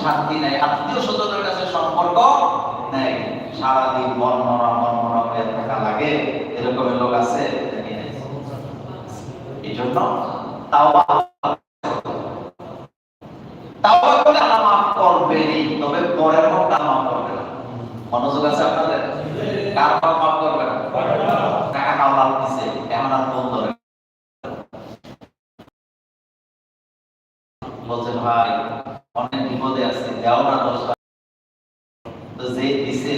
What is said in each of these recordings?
শান্তি নেই আত্মীয় স্বজনের কাছে সম্পর্ক নেই। সারাদিন মনমরা মনমরা হয়ে থাকা লাগে, এরকমের লোক আছে? এই জন্য তাও করলে আল্লাহ মাফ করবেনই তবে পরের মনটা মাফ করবে না মনোযোগ আছে আপনাদের কার পাপ মাফ করবে না টাকা হাওলাত দিছে এখন আর ফোন ধরে বলছে ভাই অনেক বিপদে আছে দেও না দশ লাখ। তো যে দিছে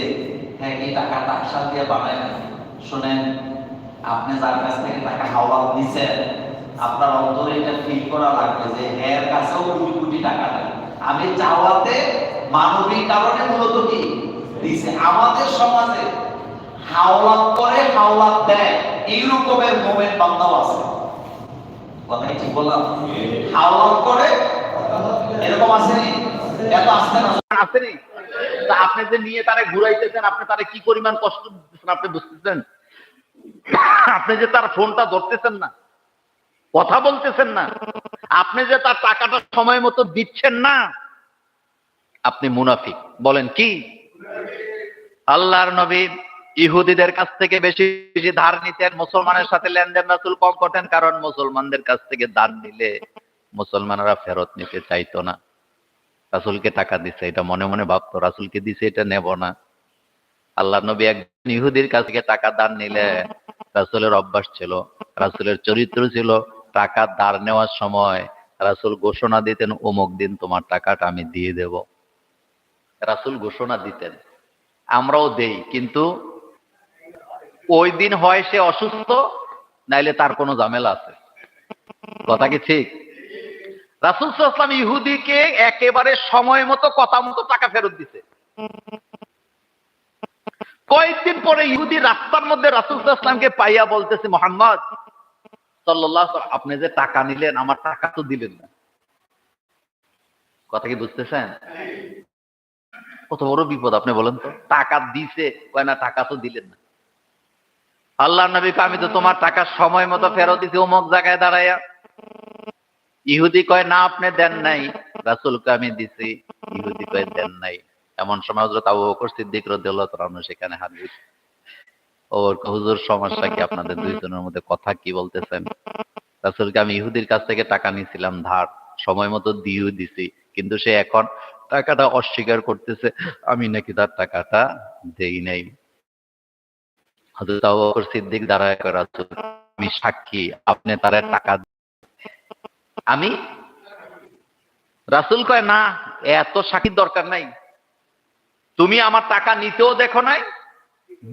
হ্যাঁ এই টাকাটা একসাথ দিয়ে বানায় না শুনেন আপনি যার কাছ থেকে টাকা হাওলাত দিছেন আপনার অন্তরে এটা ফিল করা লাগবে যে এর কাছেও কোটি কোটি টাকা নাই আমি চাওয়াতে কারণে মূলত কি? দিছে আমাদের সমাজে হাওলাত করে হাওলাত দেয়। বান্দাও আছে। কথাই ঠিক বললাম? হাওলাত করে এরকম এত আসতে না। তা আপনি যে নিয়ে তারে ঘুরাইতেছেন, আপনি তারে কি পরিমাণ কষ্ট দিচ্ছেন আপনি বুঝতেছেন? আপনি যে তার ফোনটা ধরতেছেন না, কথা বলতেছেন না, আপনি যে তার টাকাটা সময় মতো দিচ্ছেন না আপনি মুনাফিক। বলেন কি? আল্লাহর নবী ইহুদিদের কাছ থেকে বেশি বেশি ধার নিতেন, মুসলমানের সাথে লেনদেন রাসুল কম করতেন, কারণ মুসলমানদের কাছ থেকে ধার নিলে মুসলমানরা ফেরত নিতে চাইতো না। রাসুলকে টাকা দিছে, এটা মনে মনে ভাবতো, রাসুলকে দিছে, এটা নেব না। আল্লাহ নবী একজন ইহুদির কাছ থেকে টাকা দান নিলে রাসুলের অভ্যাস ছিল, রাসুলের চরিত্র ছিল টাকা ধার নেওয়ার সময় রাসুল ঘোষণা দিতেন, অমুক দিন তোমার টাকাটা আমি দিয়ে দেব। রাসুল ঘোষণা দিতেন। আমরাও দেই, কিন্তু ওই দিন হয় সে অসুস্থ, নাইলে তার কোনো ঝামেলা আছে। কথা কি ঠিক? রাসুল সাল্লাম ইহুদিকে একেবারে সময় মতো, কথা মতো টাকা ফেরত দিছে। কয়েকদিন পরে ইহুদি রাস্তার মধ্যে রাসুল সাল্লামকে পাইয়া বলতেছে, মোহাম্মদ সাল্লাহ আপনি যে টাকা নিলেন, আমার টাকা তো দিলেন না। কথা কি বুঝতেছেন? কত বড় বিপদ, আপনি বলেন তো। টাকা দিছে, কয় না, টাকা তো দিলেন না। আল্লাহ নবীকে আমি তো তোমার টাকা সময় মতো ফেরত দিছি অমুক জায়গায় দাঁড়াইয়া। ইহুদি কয়, না, আপনি দেন নাই। রাসুলকে আমি দিছি, ইহুদি কয়, দেন নাই। এমন সময় হজরত আবু বকর সিদ্দিক রাদিয়াল্লাহু তাআলা সেখানে হাজির। ওর হুজুর, সমস্যা কি আপনাদের দুইজনের মধ্যে কথা কি বলতেছেন? রাসুলকে, আমি ইহুদির কাছ থেকে টাকা নিয়েছিলাম ধার। সময় মতো দিয়েও দিছি, কিন্তু সে এখন টাকাটা অস্বীকার করতেছে, আমি নাকি তার টাকাটা দেই নাই। সিদ্দিক দাঁড়ায় রাসূল, আমি সাক্ষী, আপনি তার টাকা আমি? রাসূল কয়, না, এত সাক্ষীর দরকার নাই। তুমি আমার টাকা নিতেও দেখো নাই,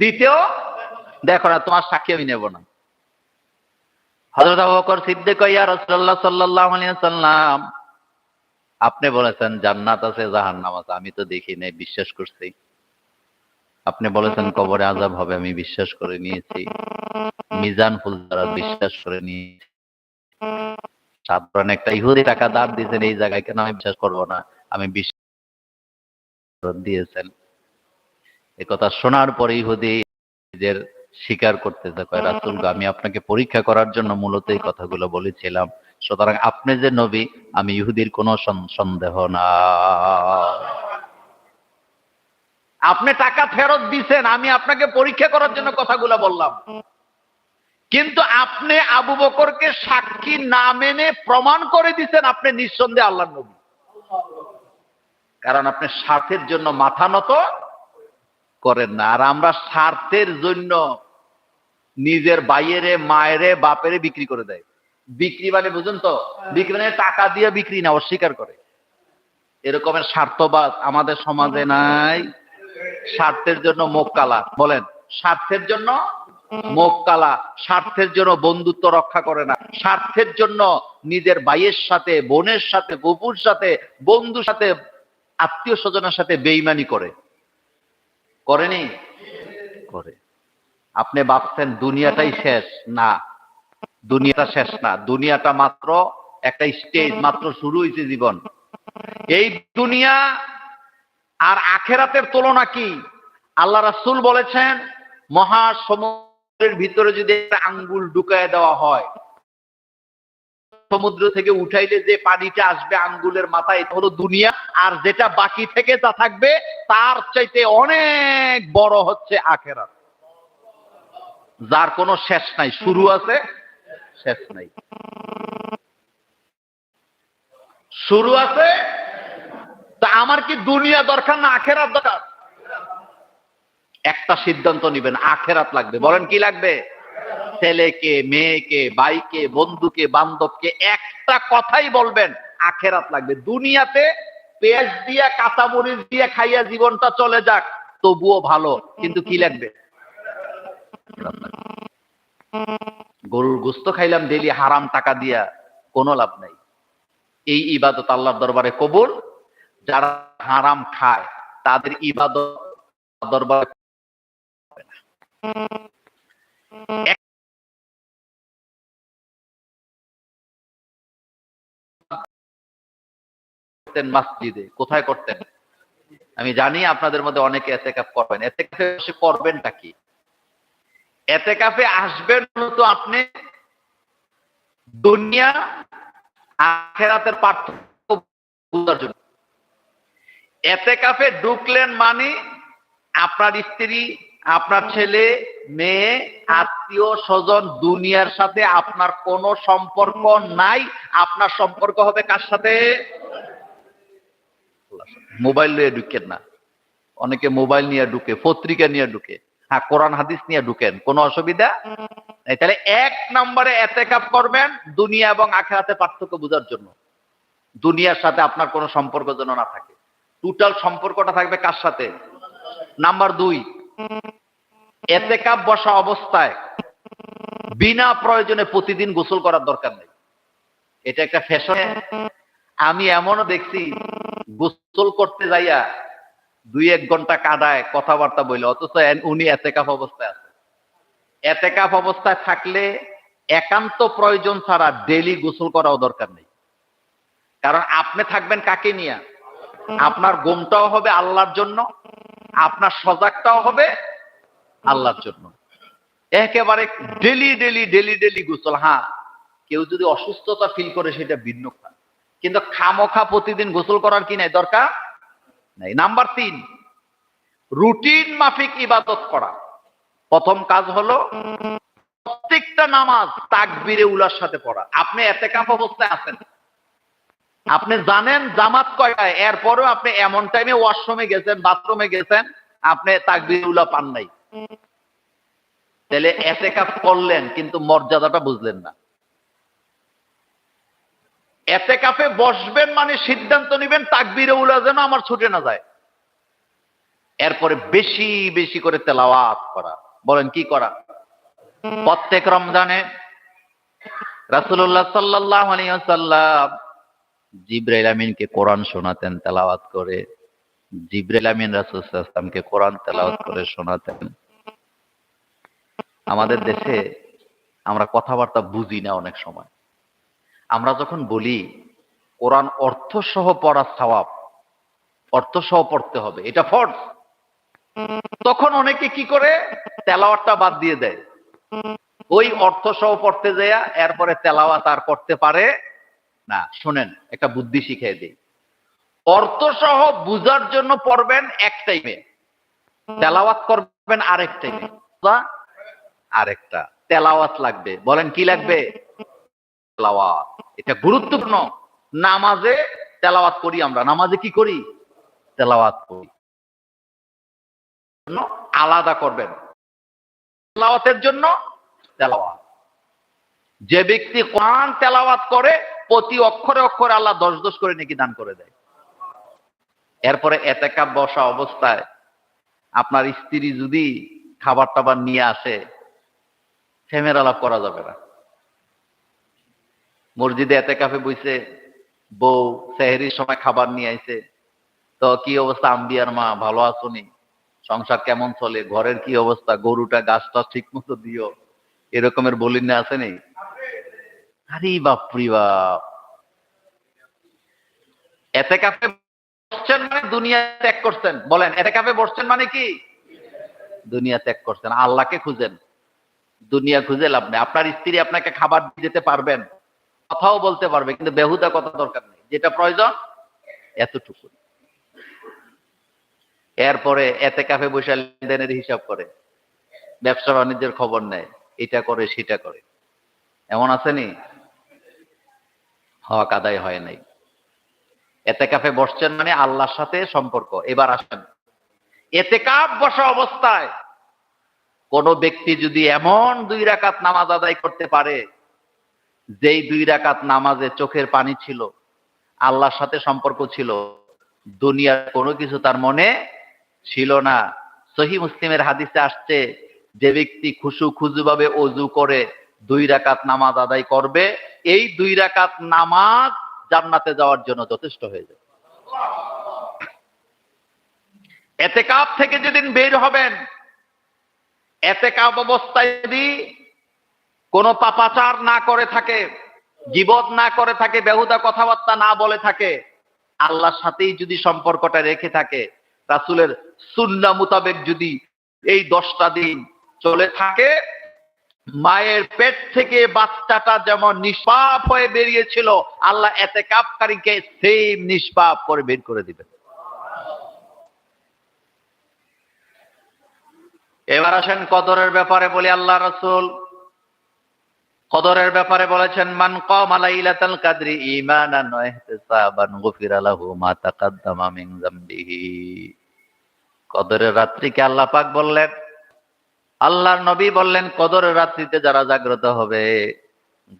দিতেও দেখো না, তোমার সাক্ষী আমি নেব না। হযরত আবু বকর সিদ্দিক ইয়া রাসূলুল্লাহ সাল্লাল্লাহু আলাইহি ওয়াসাল্লাম আপনি বলেছেন জান্নাত আছে, জাহান্নাম আছে, আমি তো দেখি নাই, বিশ্বাস করছি। আপনি বলেছেন কবরে আজাব হবে, আমি বিশ্বাস করে নিয়েছি। মিজান দ্বারা বিশ্বাস করে নিয়েছি। সাধারণ একটা ইহুদি টাকা দাঁড় দিয়েছেন, এই জায়গায় কেন আমি বিশ্বাস করব না? আমি বিশ্বাস দিয়েছেন। এ কথা শোনার পরে ইহুদি নিজের স্বীকার করতেছে কয় রাসুল আমি আপনাকে পরীক্ষা করার জন্য মূলত এই কথাগুলো বলেছিলাম। সুতরাং আপনি যে নবী আমি ইহুদির কোনো সন্দেহ না। আপনি টাকা ফেরত দিছেন আমি আপনাকে পরীক্ষা করার জন্য কথাগুলো বললাম। কিন্তু আপনি আবু বকরকে সাক্ষী না মেনে প্রমাণ করে দিচ্ছেন আপনি নিঃসন্দেহে আল্লাহ নবী। কারণ আপনি স্বার্থের জন্য মাথা নত করেন না। আর আমরা স্বার্থের জন্য নিজের বাইরে মায়েরে বাপেরে বিক্রি করে দেয়। বিক্রি মানে বুঝুন তো? বিক্রি মানে টাকা দিয়ে বিক্রি না অস্বীকার করে। এরকমের স্বার্থবাদ আমাদের সমাজে নাই। স্বার্থের জন্য মুখ কালা। বলেন স্বার্থের জন্য মুখ কালা। স্বার্থের জন্য বন্ধুত্ব রক্ষা করে না। স্বার্থের জন্য নিজের ভাইয়ের সাথে বোনের সাথে বুপুর সাথে বন্ধুর সাথে আত্মীয় স্বজনের সাথে বেইমানি করে। করেনি? করে। আপনি ভাবছেন দুনিয়াটাই শেষ? না দুনিয়াটা শেষ না। দুনিয়াটা মাত্র একটা স্টেজ মাত্র শুরু হয়েছে জীবন। এই দুনিয়া আর আখেরাতের তুলনা কি? আল্লাহ রাসূল বলেছেন মহাসমুদ্র সমুদ্রের ভিতরে যদি একটা আঙ্গুল ঢুকায় দেওয়া হয় সমুদ্র থেকে উঠাইলে যে পানিটা আসবে আঙ্গুলের মাথায়, এটা হলো দুনিয়া। আর যেটা বাকি থেকে যা থাকবে, তার চাইতে অনেক বড় হচ্ছে আখেরাত। যার কোনো শেষ নাই, শুরু আছে, শেষ নাই। শুরু আছে, তা আমার কি দুনিয়া দরকার না আখেরাত দরকার? একটা সিদ্ধান্ত নিবেন, আখেরাত লাগবে। বলেন কি লাগবে? ছেলেকে, মেয়েকে, ভাইকে, বন্ধুকে, বান্ধবকে একটা কথাই বলবেন, আখেরাত লাগবে। দুনিয়াতে পেঁয়াজ দিয়া, কাঁচামরিচ দিয়া খাইয়া জীবনটা চলে যাক, তবুও ভালো। কিন্তু কি লাগবে? গরুর গোস্ত খাইলাম ডেলি হারাম টাকা দিয়া, কোনো লাভ নাই। এই ইবাদত আল্লাহর দরবারে কবুল। যারা হারাম খায়, তাদের ইবাদত দরবারে করতেন মসজিদে, কোথায় করতেন? আমি জানি আপনাদের মধ্যে অনেকে এতে কাপ করবেন। এতে কাপে বসে করবেনটা কি? এতে কাপে আসবেন তো আপনি দুনিয়া আখেরাতের পার্থক্য বোঝার জন্য। এতে কাফে ঢুকলেন মানে আপনার স্ত্রী, আপনার ছেলে, মেয়ে, আত্মীয় স্বজন দুনিয়ার সাথে আপনার কোনো সম্পর্ক নাই। আপনার সম্পর্ক হবে কার সাথে? মোবাইল নিয়ে ঢুকেন না। অনেকে মোবাইল নিয়ে ঢুকে, পত্রিকা নিয়ে ঢুকে হ্যাঁ কোরআন, হাদিস নিয়ে ঢুকেন, কোনো অসুবিধা? নেই তাহলে এক নম্বরে এতেকাপ করবেন দুনিয়া এবং আখেরাতে পার্থক্য বোঝার জন্য। দুনিয়ার সাথে আপনার কোনো সম্পর্ক যেন না থাকে। টোটাল সম্পর্কটা থাকবে কার সাথে? নাম্বার দুই এতে কাপ বসা অবস্থায় বিনা প্রয়োজনে প্রতিদিন গোসল করার দরকার নেই। এটা একটা ফ্যাশন আমি এমনও দেখছি গোসল করতে যাইয়া দুই এক ঘণ্টা কাদায় কথাবার্তা বলে অথচ উনি এতেকাপ অবস্থায় আছে এতেকাপ অবস্থায় থাকলে একান্ত প্রয়োজন ছাড়া ডেলি গোসল করাও দরকার নেই। কারণ আপনি থাকবেন কাকে নিয়ে? আপনার গোমটাও হবে আল্লাহর জন্য আপনার সজাগটাও হবে আল্লাহর জন্য। একেবারে ডেলি ডেলি ডেলি ডেলি গোসল হ্যাঁ কেউ যদি অসুস্থতা ফিল করে সেটা ভিন্ন কিন্তু খামোখা প্রতিদিন গোসল করার কি নাই? দরকার নাই। নাম্বার তিন, রুটিন মাফিক ইবাদত করা। প্রথম কাজ হলো প্রত্যেকটা নামাজ তাকবিরে উলার সাথে পড়া। আপনি এতে কাপ অবস্থায় আছেন। আপনি জানেন জামাত কয়টায়, এরপরেও আপনি এমন টাইমে ওয়াশরুমে গেছেন বাথরুমে গেছেন, আপনি তাকবির উলা পান নাই। তাহলে এতে কাপ করলেন, কিন্তু মর্যাদাটা বুঝলেন না। এতে কাপে বসবেন মানে সিদ্ধান্ত নেবেন তাকবির উলা যেন আমার ছুটে না যায়। এরপরে বেশি বেশি করে তেলাওয়াত করা। বলেন কি করা? প্রত্যেক রমজানে রাসূলুল্লাহ সাল্লাল্লাহু আলাইহি ওয়াসাল্লাম জিব্রাইল আমিনকে কোরআন শোনাতেন, তেলাওয়াত করে। জিব্রাইল আমিন কোরআন তেলাওয়াত করে শোনাতেন। আমাদের দেশে আমরা কথাবার্তা বুঝি না অনেক সময়। আমরা যখন বলি, কোরআন অর্থ সহ পড়া সওয়াব অর্থ সহ পড়তে হবে, এটা ফরজ। তখন অনেকে কি করে? তেলাওয়াতটা বাদ দিয়ে দেয়। ওই অর্থ সহ পড়তে যায় এরপরে তেলাওয়াত আর করতে পারে না। শুনেন, একটা বুদ্ধি শিখিয়ে দিই। অর্থ সহ বুঝার জন্য পড়বেন এক টাইমে তেলাওয়াত করবেন আরেক টাইমে আরেকটা। তেলাওয়াত লাগবে। বলেন কি লাগবে? তেলাওয়াত। এটা গুরুত্বপূর্ণ। নামাজে তেলাওয়াত করি আমরা। নামাজে কি করি? তেলাওয়াত করি। আলাদা করবেন। তেলাওয়াতের জন্য তেলাওয়াত। যে ব্যক্তি কোরআন তেলাওয়াত করে, প্রতি অক্ষরে অক্ষরে আল্লাহ দশ দশ করে নাকি দান করে দেয়। এরপরে এতেকাপ বসা অবস্থায় আপনার স্ত্রী যদি খাবার টাবার নিয়ে আসে, ফেমের আলাপ করা যাবে না। মসজিদে এতে কাফে বইছে, বউ সেহেরির সময় খাবার নিয়ে আইছে। তো কি অবস্থা আম্বিয়ার মা? ভালো আছোনি সংসার কেমন চলে? ঘরের কি অবস্থা? গরুটা, গাছটা ঠিক মতো দিও। এরকমের বলিন আছে নেই আরে বাপরি বাপ। এতে কাপে বসছেন মানে দুনিয়া ত্যাগ করছেন। বলেন এতে কাপে বসছেন মানে কি? দুনিয়া ত্যাগ করছেন। আল্লাহকে খুঁজেন। দুনিয়া খুঁজে লাভ নেই। আপনার স্ত্রী আপনাকে খাবার দিয়ে যেতে পারবেন। কথাও বলতে পারবে, কিন্তু বেহুদা কথা দরকার নেই। যেটা প্রয়োজন এতটুকু এরপরে এতে কাফে বসে লেনদেনের হিসাব করে। ব্যবসা বাণিজ্যের খবর নেয়, এটা করে, সেটা করে। এমন আসেনি হক আদায় হয় নাই। এতে কাফে বসছেন মানে আল্লাহর সাথে সম্পর্ক। এবার আসেন। এতে কাপ বসা অবস্থায়। কোন ব্যক্তি যদি এমন দুই রাকাত নামাজ আদায় করতে পারে যেই দুই রাকাত নামাজে চোখের পানি ছিল, আল্লাহর সাথে সম্পর্ক ছিল, দুনিয়ার কোনো কিছু তার মনে ছিল না। সহি মুসলিমের হাদিসে আসছে, যে ব্যক্তি খুশু খুজু ভাবে অজু করে দুই রাকাত নামাজ আদায় করবে, এই দুই রাকাত নামাজ জান্নাতে যাওয়ার জন্য যথেষ্ট হয়ে যাবে। এতে কাপ থেকে যেদিন বের হবেন এতে কাপ অবস্থায় যদি কোনো পাপাচার না করে থাকে জীবত না করে থাকে, বেহুদা কথাবার্তা না বলে থাকে, আল্লাহর সাথেই যদি সম্পর্কটা রেখে থাকে, রাসুলের সুন্না মোতাবেক যদি এই দশটা দিন চলে থাকে, মায়ের পেট থেকে বাচ্চাটা যেমন নিষ্পাপ হয়ে বেরিয়েছিল, আল্লাহ এতে কাপকারীকে সেম নিষ্পাপ করে বের করে দিবেন। এবার আসেন কদরের ব্যাপারে বলি, আল্লাহ রসুল কদরের ব্যাপারে বলেছেন, মান কম লাইলাতাল কাদরি ঈমানান ওয়া ইহতিসাবান গুফিরা লাহু মা তাকাদ্দামা মিন যামবিহি। কদরের রাত্রিকে আল্লাহ পাক বললেন, আল্লাহর নবী বললেন, কদরের রাত্রিতে যারা জাগ্রত হবে,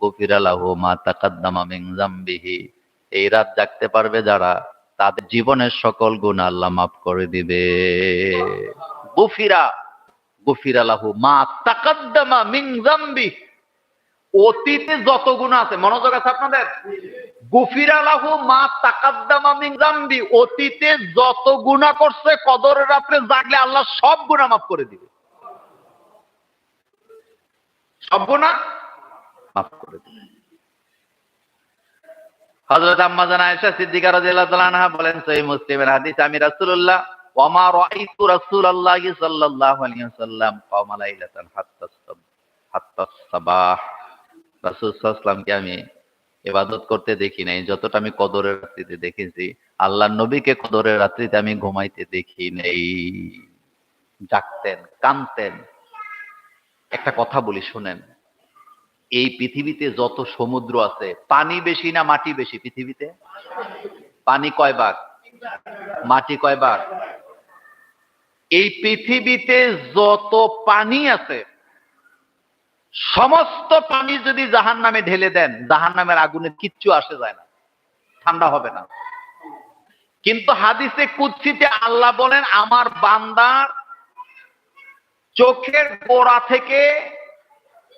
গুফিরা লাহু মা তাকাদ্দামা মিন যামবিহি। এই রাত জাগতে পারবে যারা, তাদের জীবনের সকল গুণ আল্লাহ মাফ করে দিবে। গুফিরা গুফিরা লাহু মা তাকাদ্দামা মিন যামবিহি। অতীতে যত গুণ আছে, মনোযোগ আছে আপনাদের? গুফিরা লাহু মা তাকাদ্দামা মিন জামবি। অতীতে যত করছে রাত্রে জাগলে আল্লাহ সব করে দিবে। সব করে দিবে। হযরত আম্মা জান আয়েশা সিদ্দিকা রাদিয়াল্লাহু আনহা বলেন মুসলিমের হাদিস, আমি রাসূলুল্লাহ, ওয়া মা রাআইতু সাল্লাল্লাহু আলাইহি ওয়াসাল্লাম লাইলাতান সাবাহ। রাসুলকে আমি ইবাদত করতে দেখি নাই। যতটা আমি কদরের রাত্রিতে দেখেছি আল্লাহ নবীকে কদরের রাত্রিতে আমি ঘুমাইতে দেখি নেই। জাগতেন কানতেন একটা কথা বলি, শুনেন। এই পৃথিবীতে যত সমুদ্র আছে, পানি বেশি না মাটি বেশি পৃথিবীতে? পানি কয় ভাগ? মাটি কয় ভাগ? এই পৃথিবীতে যত পানি আছে সমস্ত পানি যদি জাহান নামে ঢেলে দেন জাহান নামের আগুনের কিচ্ছু আসে যায় না। ঠান্ডা হবে না। কিন্তু হাদিসে কুৎসিতে আল্লাহ বলেন, আমার বান্দার চোখের গোড়া থেকে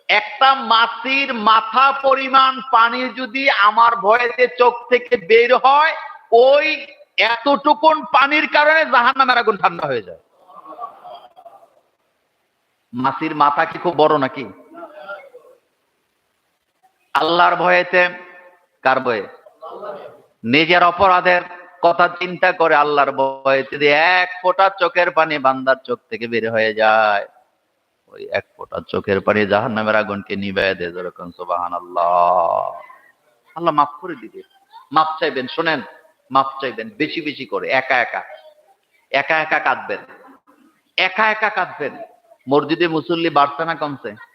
একটা মাছির মাথা পরিমাণ পানি যদি আমার ভয়েতে চোখ থেকে বের হয়, ওই এতটুকুন পানির কারণে জাহান নামের আগুন ঠান্ডা হয়ে যায়। মাছির মাথা কি খুব বড় নাকি? আল্লাহর ভয়েতে, কার ভয়ে? নিজের অপরাধের কথা চিন্তা করে আল্লাহর ভয়ে যদি এক ফোঁটা চোখের পানি বান্দার চোখ থেকে বের হয়ে যায়, ওই এক ফোঁটা চোখের পানি জাহান নামের আগুনকে নিবাই দেয় যেরকম সোবাহান আল্লাহ আল্লাহ মাফ করে দিবে। মাপ চাইবেন, শোনেন মাপ চাইবেন, বেশি বেশি করে, একা একা। একা একা কাঁদবেন। একা একা কাঁদবেন। মসজিদে মুসল্লি বাড়ছে না কমছে?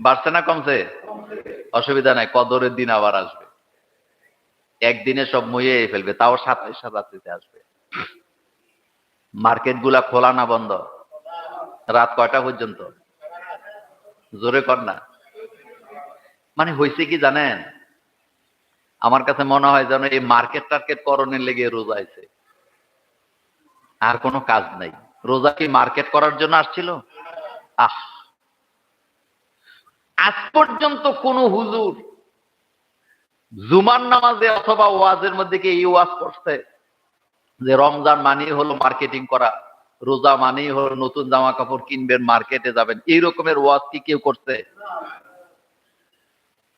বাড়ছে না কমছে? অসুবিধা নাই, কদরের দিন আবার আসবে। একদিনে সব মইয়ে ফেলবে, তাও সাতাইশ রাত্রিতে আসবে। মার্কেটগুলা খোলা না বন্ধ? রাত কয়টা পর্যন্ত? জোরে কর না। মানে হয়েছে কি জানেন? আমার কাছে মনে হয় যেন এই মার্কেট টার্কেট করণের লেগে রোজা আছে আর কোনো কাজ নাই। রোজা কি মার্কেট করার জন্য আসছিল? আহ আজ পর্যন্ত কোন হুজুর জুমার নামাজে অথবা ওয়াজের মধ্যে কি এই ওয়াজ করছে? যে রমজান মানেই হলো মার্কেটিং করা, রোজা মানেই হলো নতুন জামা কাপড় কিনবেন মার্কেটে যাবেন। এই রকমের ওয়াজ কি কেউ করছে?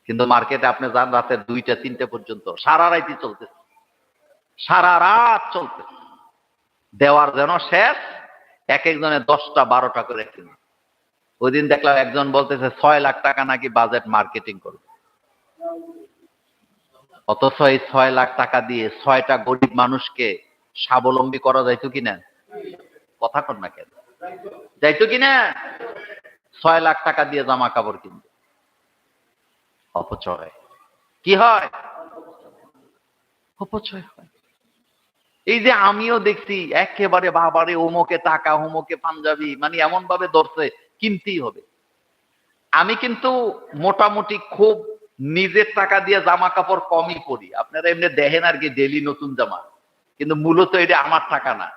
কিন্তু মার্কেটে আপনি যান রাতে দুইটা, তিনটা পর্যন্ত। সারা রাইতে চলতেছে। সারা রাত চলতেছে। দেওয়ার যেন শেষ এক একজনে দশটা, বারোটা করে কিনে। ওই দিন দেখলাম একজন বলতেছে, ছয় লাখ টাকা নাকি বাজেট মার্কেটিং করবে। অথচ এই ছয় লাখ টাকা দিয়ে ছয়টা গরিব মানুষকে স্বাবলম্বী করা যাইতো কিনা? কথা কর না কেন? যাইতো কিনা? ছয় লাখ টাকা দিয়ে জামা কাপড় কিনবে। অপচয়। কি হয়? অপচয় হয়। এই যে আমিও দেখছি, একেবারে বাবারে ওমকে টাকা, হোমকে পাঞ্জাবি মানে এমন ভাবে ধরছে কিনতেই হবে। আমি কিন্তু মোটামুটি খুব নিজের টাকা দিয়ে জামা কাপড় কমই পরি। আপনারা এমনি দেখেন আর কি ডেলি নতুন জামা। কিন্তু মূলত এটা আমার টাকা না।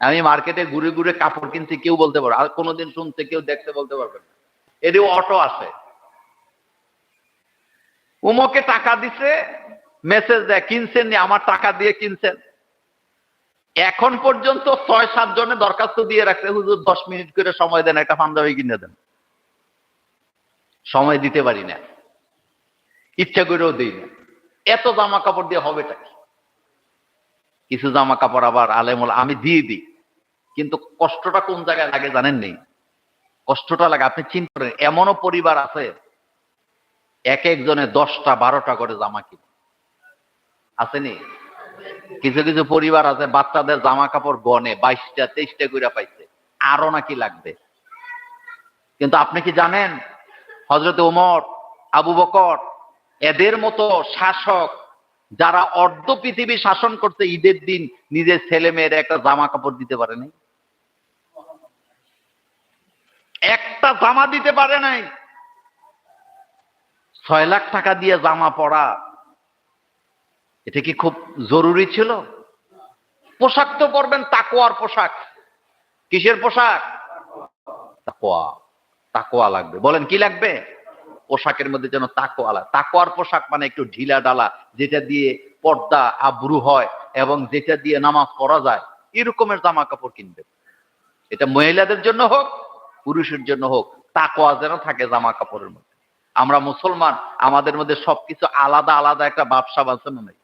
আমি মার্কেটে ঘুরে ঘুরে কাপড় কিনছি কেউ বলতে পারবে আর কোনোদিন শুনতে কেউ দেখতে বলতে পারবে না। এটিও অটো আসে উমকে টাকা দিছে মেসেজ দেয়, কিনছেন নি? আমার টাকা দিয়ে কিনছেন। এখন পর্যন্ত ছয়, সাত জনে দরখাস্ত দিয়ে রাখছে। হুজুর, দশ মিনিট করে সময় দেন, একটা পাঞ্জাবি কিনে দেন। সময় দিতে পারি না। ইচ্ছা করেও দিই না। এত জামা কাপড় দিয়ে হবেটা কি? কিছু জামা কাপড় আবার আলেমুল, আমি দিয়ে দিই। কিন্তু কষ্টটা কোন জায়গায় লাগে জানেন নেই? কষ্টটা লাগে, আপনি চিন্তা করেন, এমনও পরিবার আছে, এক একজনে দশটা, বারোটা করে জামা কিনে। আসেনি কিছু কিছু পরিবার আছে, বাচ্চাদের জামা কাপড় গনে, বাইশটা, তেইশটা করে পাইছে। আরও নাকি লাগবে। কিন্তু আপনি কি জানেন হজরত ওমর, আবু বকর, এদের মতো শাসক যারা অর্ধ পৃথিবী শাসন করতে ঈদের দিন নিজের ছেলে মেয়ের একটা জামা কাপড় দিতে পারে নাই? একটা জামা দিতে পারে নাই? ছয় লাখ টাকা দিয়ে জামা পরা এটা কি খুব জরুরি ছিল? পোশাক তো পরবেন তাকোয়ার পোশাক। কিসের পোশাক? তাকোয়া তাকোয়া লাগবে। বলেন, কি লাগবে? পোশাকের মধ্যে যেন তাকোয়া লাগে। তাকোয়ার পোশাক মানে একটু ঢিলা ডালা যেটা দিয়ে পর্দা আব্রু হয় এবং যেটা দিয়ে নামাজ পড়া যায়, এরকমের জামা কাপড় কিনবে এটা মহিলাদের জন্য হোক, পুরুষের জন্য হোক তাকোয়া যেন থাকে জামা কাপড়ের মধ্যে। আমরা মুসলমান, আমাদের মধ্যে সবকিছু আলাদা আলাদা একটা ব্যবসা বাঁচানো নেই।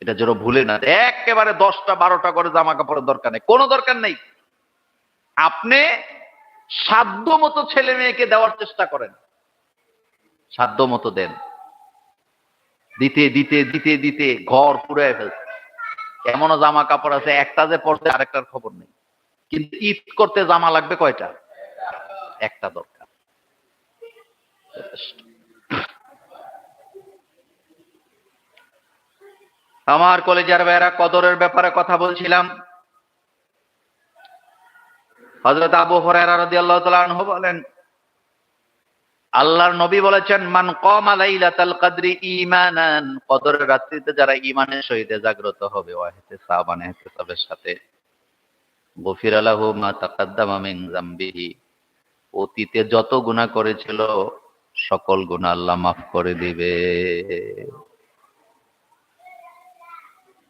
এটা যেন ভুলে না একেবারে দশটা, বারোটা করে জামা কাপড়ের দরকার নেই। কোনো দরকার নেই। আপনি সাধ্য মতো ছেলে মেয়েকে দেওয়ার চেষ্টা করেন। সাধ্য মতো দেন। দিতে দিতে দিতে দিতে ঘর পুরাই ফেলছে। এমনও জামা কাপড় আছে, একটা যে পড়ছে, আরেকটার খবর নেই। কিন্তু ঈদ করতে জামা লাগবে কয়টা? একটা দরকার। আমার কলেজের ভাইয়েরা কদরের ব্যাপারে কথা বলছিলাম। হজরত আবু আনহু বলেন, আল্লাহর নবী বলেছেন, মান কমা লাইলাতাল কদরের রাত্রিতে যারা সহিত জাগ্রত হবে ওয়া ইহতিসাবান ইহতিসাবের সাথে। গফির লাহু মা অতীতে যত গুনাহ করেছিল, সকল গুনাহ আল্লাহ মাফ করে দিবে।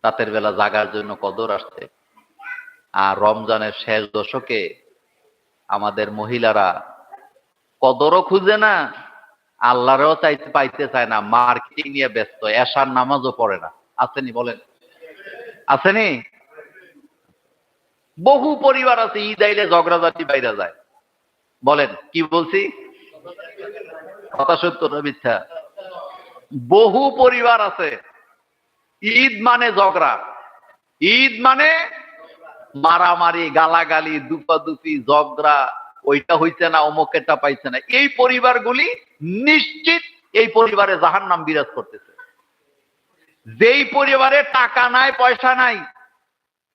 রাতের বেলা জাগার জন্য কদর আসছে। আর রমজানের শেষ দশকে আমাদের মহিলারা কদরও খুঁজে না, আল্লাহরও চাইতে পাইতে চায় না, মার্কেটিং নিয়ে ব্যস্ত, এশার নামাজও পড়ে না। আসেনি বলেন? আসেনি? বহু পরিবার আছে, ঈদ আইলে ঝগড়াঝাটি বাইরে যায়। বলেন, কি বলছি? কথা সত্য মিথ্যা? বহু পরিবার আছে ঈদ মানে ঝগড়া। ঈদ মানে মারামারি, গালাগালি, দুপাদুপি, ঝগড়া, ওইটা হইছে না অমুকেরটা পাইছে না। এই পরিবারগুলি নিশ্চিত এই পরিবারে জাহান নাম বিরাজ করতেছে। যেই পরিবারে টাকা নাই, পয়সা নাই,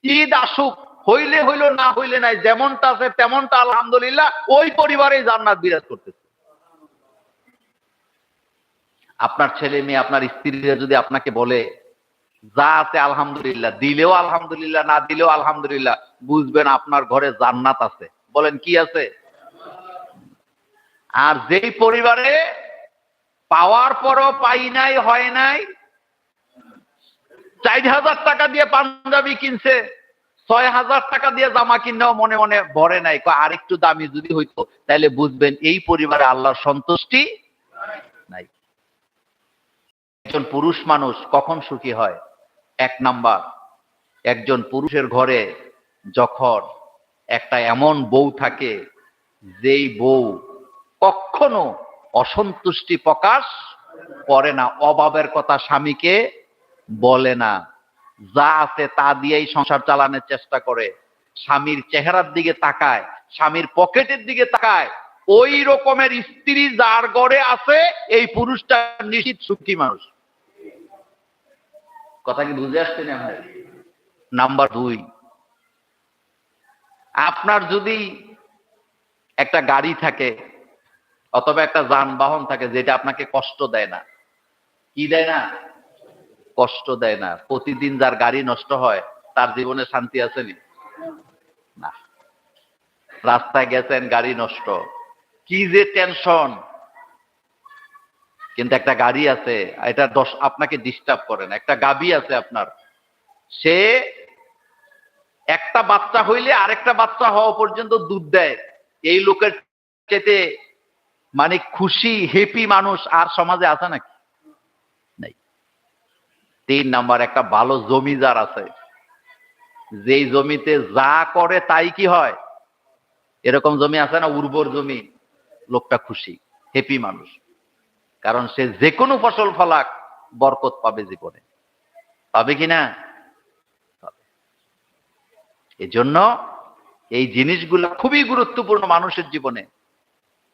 ঈদ আসুক, হইলে হইল, না হইলে নাই, যেমনটা আছে তেমনটা আলহামদুলিল্লাহ, ওই পরিবারে জান্নাত বিরাজ করতেছে। আপনার ছেলে মেয়ে, আপনার স্ত্রীরা যদি আপনাকে বলে যা আছে আলহামদুলিল্লাহ, দিলেও আলহামদুলিল্লাহ, না দিলেও আলহামদুলিল্লাহ, বুঝবেন আপনার ঘরে জান্নাত আছে। বলেন, কি আছে? আর যেই পরিবারে পাওয়ার পরও পাই নাই, হয় নাই, চার হাজার টাকা দিয়ে পাঞ্জাবি কিনছে, ছয় হাজার টাকা দিয়ে জামা কিনেও মনে মনে ভরে নাই। কয় আরেকটু দামি যদি হইতো তাহলে বুঝবেন এই পরিবারে আল্লাহর সন্তুষ্টি নাই। একজন পুরুষ মানুষ কখন সুখী হয়? এক নাম্বার, একজন পুরুষের ঘরে যখন একটা এমন বউ থাকে, যেই বউ কখনো অসন্তুষ্টি প্রকাশ করে না, অভাবের কথা স্বামীকে বলে না। যা আছে তা দিয়েই সংসার চালানোর চেষ্টা করে। স্বামীর চেহারার দিকে তাকায়, স্বামীর পকেটের দিকে তাকায়, ওই রকমের স্ত্রী যার ঘরে আছে, এই পুরুষটা নিশ্চিত সুখী মানুষ। কথা কি বুঝে আসছেন আপনার নাম্বার দুই। আপনার যদি একটা গাড়ি থাকে অথবা একটা যানবাহন থাকে যেটা আপনাকে কষ্ট দেয় না, কি দেয় না? কষ্ট দেয় না। প্রতিদিন যার গাড়ি নষ্ট হয়, তার জীবনে শান্তি আসেনি না? রাস্তায় গেছেন, গাড়ি নষ্ট। কি যে টেনশন কিন্তু একটা গাড়ি আছে, এটা দশ, আপনাকে ডিস্টার্ব করে না। একটা গাবি আছে আপনার। সে একটা বাচ্চা হইলে আরেকটা বাচ্চা হওয়া পর্যন্ত দুধ দেয়। এই লোকের চেতে মানে খুশি হেপি মানুষ আর সমাজে আছে নাকি? নেই। তিন নাম্বার, একটা ভালো জমিদার আছে। যেই জমিতে যা করে তাই কি হয়? এরকম জমি আছে না, উর্বর জমি। লোকটা খুশি হেপি মানুষ। কারণ সে যে কোনো ফসল ফলাক বরকত পাবে জীবনে। পাবে কি না? এজন্য এই জিনিসগুলো খুবই গুরুত্বপূর্ণ মানুষের জীবনে।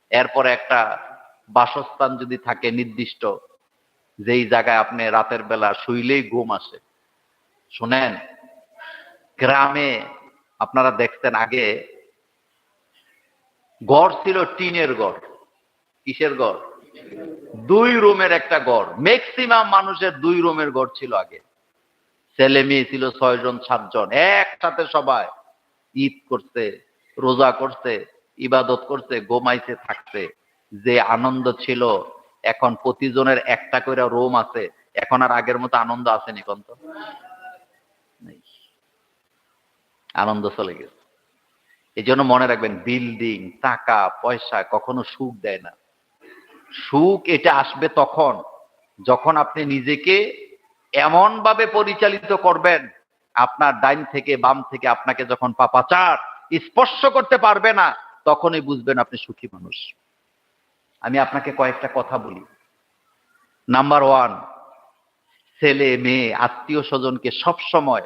এরপরে একটা বাসস্থান যদি থাকে নির্দিষ্ট, যেই জায়গায় আপনি রাতের বেলা শুইলেই ঘুম আসে। শুনেন, গ্রামে আপনারা দেখতেন আগে, গড় ছিল টিনের গড়। কিসের ঘর দুই রুমের একটা ঘর ম্যাক্সিমাম মানুষের দুই রুমের ঘর ছিল আগে। ছেলে মেয়ে ছিল ছয়জন, সাতজন, একসাথে সবাই ঈদ করছে, রোজা করছে, ইবাদত করছে গোমাইছে থাকছে। যে আনন্দ ছিল, এখন প্রতিজনের একটা করে রুম আছে। এখন আর আগের মতো আনন্দ আসেনি কন্ত? আনন্দ চলে গেছে। এই জন্য মনে রাখবেন বিল্ডিং টাকা, পয়সা কখনো সুখ দেয় না। সুখ এটা আসবে তখন, যখন আপনি নিজেকে এমন ভাবে পরিচালিত করবেন, আপনার ডাইন থেকে বাম থেকে আপনাকে যখন পাপাচার স্পর্শ করতে পারবে না, তখনই বুঝবেন আপনি সুখী মানুষ। আমি আপনাকে কয়েকটা কথা বলি। নাম্বার ওয়ান ছেলে, মেয়ে, আত্মীয় স্বজনকে সব সময়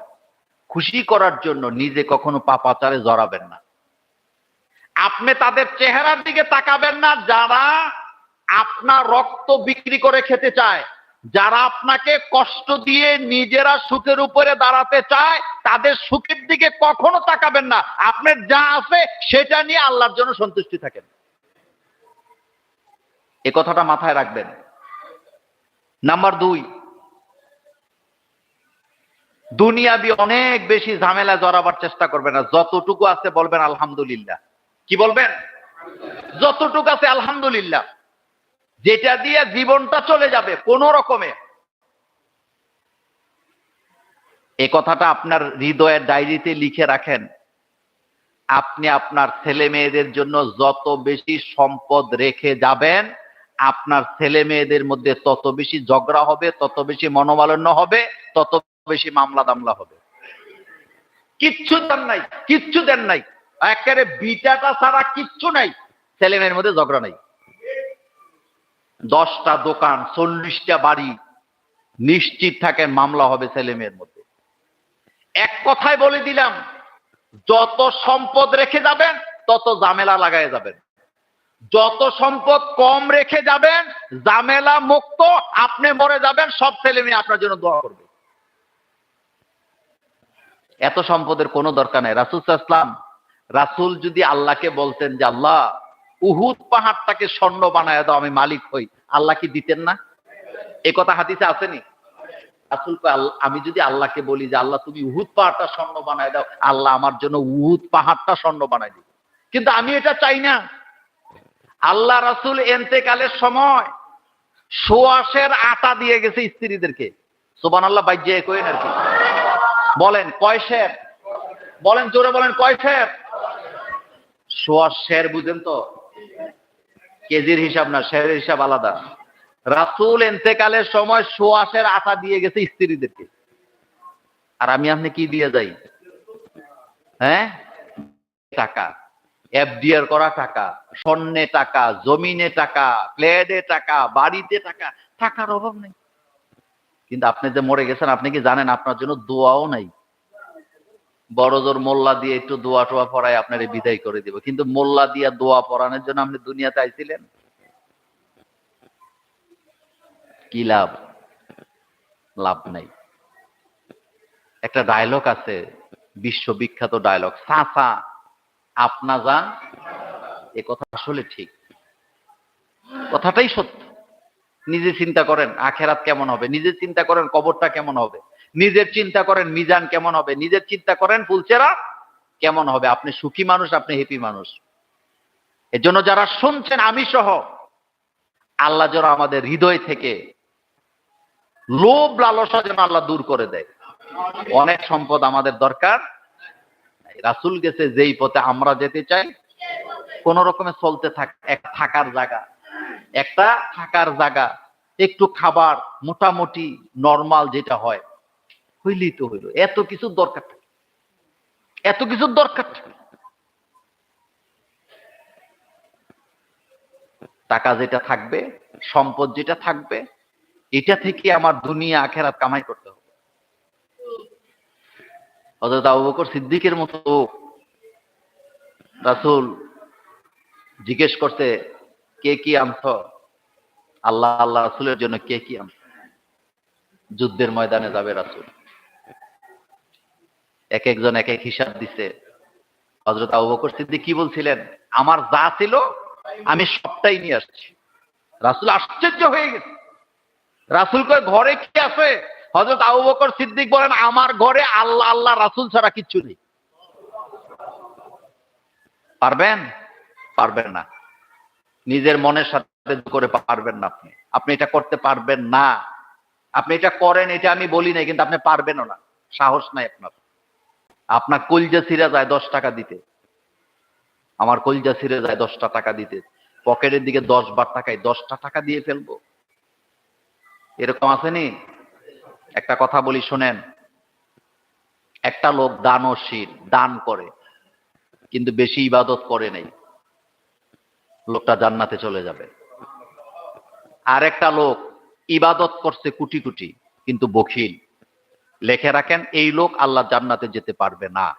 খুশি করার জন্য নিজে কখনো পাপাচারে জড়াবেন না। আপনি তাদের চেহারার দিকে তাকাবেন না, যারা আপনার রক্ত বিক্রি করে খেতে চায়। যারা আপনাকে কষ্ট দিয়ে নিজেরা সুখের উপরে দাঁড়াতে চায়, তাদের সুখের দিকে কখনো তাকাবেন না। আপনার যা আছে, সেটা নিয়ে আল্লাহর জন্য সন্তুষ্টি থাকেন। এ কথাটা মাথায় রাখবেন। নাম্বার দুই, দুনিয়াবি অনেক বেশি ঝামেলা জড়াবার চেষ্টা করবেন না। যতটুকু আছে বলবেন আলহামদুলিল্লাহ। কি বলবেন? যতটুকু আছে আলহামদুলিল্লাহ। যেটা দিয়ে জীবনটা চলে যাবে কোন রকমে। এ কথাটা আপনার হৃদয়ের ডায়েরিতে লিখে রাখেন। আপনি আপনার ছেলে মেয়েদের জন্য যত বেশি সম্পদ রেখে যাবেন, আপনার ছেলে মেয়েদের মধ্যে তত বেশি ঝগড়া হবে, তত বেশি মনোমালিন্য হবে, তত বেশি মামলা দামলা হবে। কিচ্ছু দেন নাই, কিচ্ছু দেন নাই। একেবারে বিটাটা ছাড়া কিচ্ছু নাই। ছেলে মেয়ের মধ্যে ঝগড়া নাই। দশটা দোকান, চল্লিশটা বাড়ি, নিশ্চিত থাকেন মামলা হবে ছেলে মেয়ের মধ্যে। এক কথায় বলে দিলাম, যত সম্পদ রেখে যাবেন, তত জামেলা লাগায় যাবেন। যত সম্পদ কম রেখে যাবেন জামেলা মুক্ত, আপনি মরে যাবেন, সব ছেলে মেয়ে আপনার জন্য দোয়া করবে। এত সম্পদের কোনো দরকার নাই। রাসুল ইসলাম রাসুল যদি আল্লাহকে বলতেন যে, আল্লাহ উহুদ পাহাড়টাকে স্বর্ণ বানায় দাও, আমি মালিক হই। আল্লাহ কি দিতেন না? এ কথা হাদিসে আসেনি? আল্লাহ- আমি যদি আল্লাহকে বলি যে, আল্লাহ, তুমি উহুদ পাহাড়টা স্বর্ণ বানায় দাও, আল্লাহ আমার জন্য উহুদ পাহাড়টা স্বর্ণ বানায় দিবে। কিন্তু আমি এটা চাই না। আল্লাহ রাসুল এন্তেকালের সময় সোয়াশের আটা দিয়ে গেছে স্ত্রীদেরকে। সোবান আল্লাহ বাইজে কইন আর কি। বলেন, কয় শের? বলেন, জোরে বলেন, কয় শের? সোয়াশ শের বুঝেন তো? কেজির হিসাব না শেরের হিসাব আলাদা। রাসুল এন্তেকালের সময় সোয়াশের আটা দিয়ে গেছে স্ত্রীদেরকে। আর আমি আপনি কি দিয়ে যাই? হ্যাঁ? টাকা। এফডিআর করা টাকা, স্বর্ণে টাকা, জমিনে টাকা, ফ্ল্যাটে টাকা, বাড়িতে টাকা, টাকার অভাব নেই। কিন্তু আপনি যে মরে গেছেন, আপনি কি জানেন আপনার জন্য দোয়াও নাই? বড় জোর মোল্লা দিয়ে একটু দোয়া টোয়া পড়ায় আপনার বিদায় করে দিব। কিন্তু মোল্লা দিয়া দোয়া পড়ানোর জন্য আপনি দুনিয়াতে আইছিলেন? কি লাভ? লাভ নাই। একটা ডায়লগ আছে, বিশ্ববিখ্যাত ডায়লগ সাসা আপনা যান এ কথা আসলে ঠিক। কথাটাই সত্য। নিজে চিন্তা করেন, আখেরাত কেমন হবে? নিজে চিন্তা করেন, কবরটা কেমন হবে? নিজের চিন্তা করেন মিজান কেমন হবে। নিজের চিন্তা করেন, ফুলচেরা কেমন হবে। আপনি সুখী মানুষ, আপনি হ্যাপি মানুষ। এর জন্য যারা শুনছেন আমি সহ, আল্লাহ যেন আমাদের হৃদয় থেকে লোভ, লালসা যেন আল্লাহ দূর করে দেয়। অনেক সম্পদ আমাদের দরকার রাসুল গেছে যেই পথে আমরা যেতে চাই, কোন রকমে চলতে থাক, এক থাকার জায়গা। একটা থাকার জায়গা, একটু খাবার, মোটামুটি নর্মাল যেটা হয়। হইলেই তো হইল। এত কিছু দরকার থাকে। এত কিছু দরকার থাকে। টাকা যেটা থাকবে, সম্পদ যেটা থাকবে, এটা থেকে আমার দুনিয়া, আখেরাত কামাই করতে হবে। হযরত আবু বকর সিদ্দিকের মতো রাসূল জিজ্ঞেস করতে কে কি আনছ? আল্লাহ আল্লাহ রাসূলের জন্য কে কি আনছ? যুদ্ধের ময়দানে যাবে রাসূল। এক একজন এক এক হিসাব দিছে। হযরত আবু বকর সিদ্দিক কি বলছিলেন? আমার যা ছিল, আমি সবটাই নিয়ে আসছি। রাসূল আশ্চর্য হয়ে গেছে। রাসূল কয়, ঘরে কি আছে? হযরত আবু বকর সিদ্দিক বলেন, আমার ঘরে আল্লাহ আল্লাহ, রাসূল ছাড়া কিচ্ছু নেই। পারবেন? পারবেন না। নিজের মনের সাথে করে পারবেন না আপনি। আপনি এটা করতে পারবেন না। আপনি এটা করেন, এটা আমি বলি নাই, কিন্তু আপনি পারবেনও না। সাহস নাই আপনার। আপনার কলজা ছিঁড়ে যায় দশ টাকা দিতে। আমার কলজা ছিঁড়ে যায় দশটা টাকা দিতে। পকেটের দিকে দশ বার টাকায় দশটা টাকা দিয়ে ফেলব। এরকম আসেনি একটা কথা বলি, শোনেন। একটা লোক দানশীল, দান করে, কিন্তু বেশি ইবাদত করে নাই। লোকটা জান্নাতে চলে যাবে। আর একটা লোক ইবাদত করছে কুটি কুটি, কিন্তু বখিল। লেখে রাখেন, এই লোক আল্লাহ জান্নাতে যেতে পারবে না।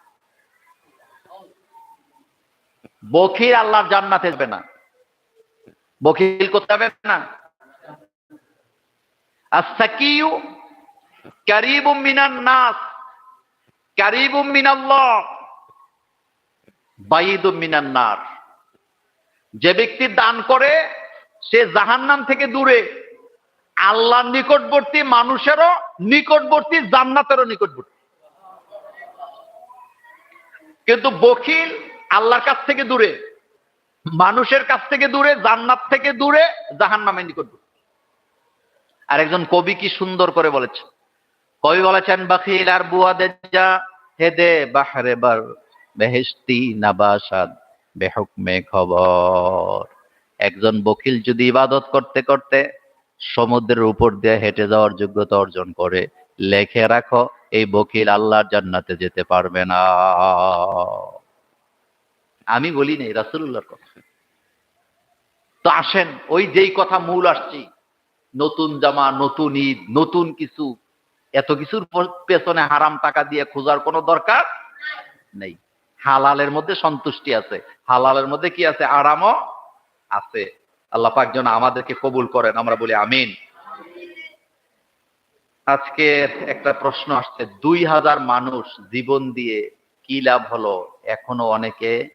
বখিল আল্লাহর জান্নাতে যাবে না। বখিল করতে যাবে না। নাস। নার। যে ব্যক্তি দান করে, সে জাহান্নাম থেকে দূরে। আল্লাহর নিকটবর্তী মানুষেরও নিকটবর্তী জান্নাতেরও নিকটবর্তী। কিন্তু বখিল আল্লাহর কাছ থেকে দূরে, মানুষের কাছ থেকে দূরে, জান্নাত থেকে দূরে, জাহান্নামের নিকটবর্তী। আর একজন কবি কি সুন্দর করে বলেছেন। কবি বলেছেন, বাখিল আর বুয়াদে যা হেদে বাহারে বার বেহেস্তি নাবাসাদ, বেহকমে খবর। একজন বকিল যদি ইবাদত করতে করতে সমুদ্রের উপর দিয়ে হেঁটে যাওয়ার যোগ্যতা অর্জন করে। লেখে রাখো, এই বকিল আল্লাহর জান্নাতে যেতে পারবে না। আমি বলি নাই রাসুল্লাহর কথা। তো আসেন, ওই যেই কথা মূল আসছি, নতুন জামা, নতুন ঈদ, নতুন কিছু, এত কিছুর পেছনে হারাম টাকা দিয়ে খোঁজার কোনো দরকার নেই। হালালের মধ্যে সন্তুষ্টি আছে। হালালের মধ্যে কি আছে? আরামও আছে। আল্লাহ পাক যেন আমাদেরকে কবুল করেন। আমরা বলি আমিন। আজকে একটা প্রশ্ন আসছে, দুই হাজার মানুষ জীবন দিয়ে কি লাভ হলো? এখনও অনেকে